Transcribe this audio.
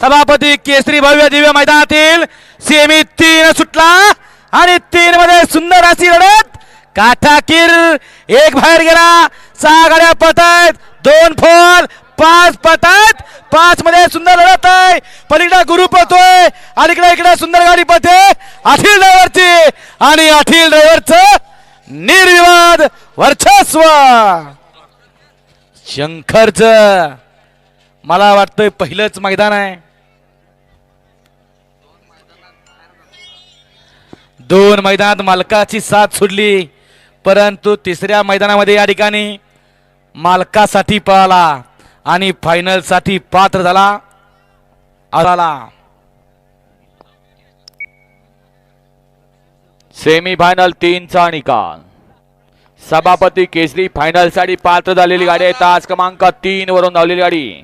सभापती केसरी भव्य दिव्य मैदानातील सेमी तीन सुटला आणि तीन मध्ये सुंदर अशी लढत. काठाकीर एक बाहेर गेला. सहा गाड्या पळतायत. दोन फोर पाच पळतायत. पाच मध्ये सुंदर लढत आहे. पलीकडे गुरु पळतोय अलीकडे इकडे सुंदर गाडी पळते. अठील ड्रायव्हरची आणि अठील ड्रायव्हरच निर्विवाद वर्चस्व. शंकरच मला वाटतंय पहिलंच मैदान आहे. दोन मैदानात मालकाची साथ सोडली परंतु तिसऱ्या मैदानामध्ये या ठिकाणी मालकासाठी पळाला आणि फायनलसाठी पात्र झाला. आला. सेमी फायनल तीनचा निकाल. सभापती केसरी फायनलसाठी पात्र झालेली गाडी आहे. तास क्रमांक तीन वरून धावलेली गाडी.